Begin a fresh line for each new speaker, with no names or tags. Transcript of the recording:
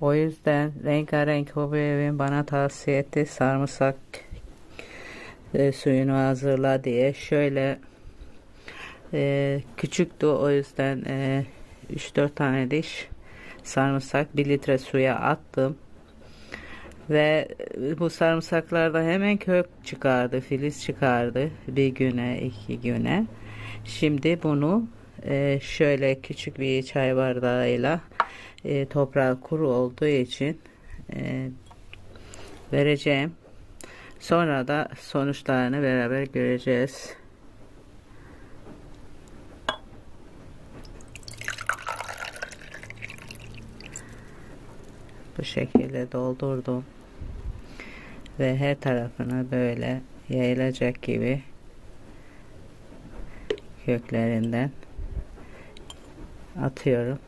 O yüzden rengarenk hobi evin bana tavsiye etti sarımsak e, suyunu hazırla diye. Şöyle e, küçüktü o yüzden e, 3-4 tane diş sarımsak 1 litre suya attım. Ve bu sarımsaklarda hemen kök çıkardı, filiz çıkardı bir güne, iki güne. Şimdi bunu e, şöyle küçük bir çay bardağıyla e, toprağı kuru olduğu için e, vereceğim. Sonra da sonuçlarını beraber göreceğiz. Bu şekilde doldurdum. Ve her tarafına böyle yayılacak gibi köklerinden atıyorum.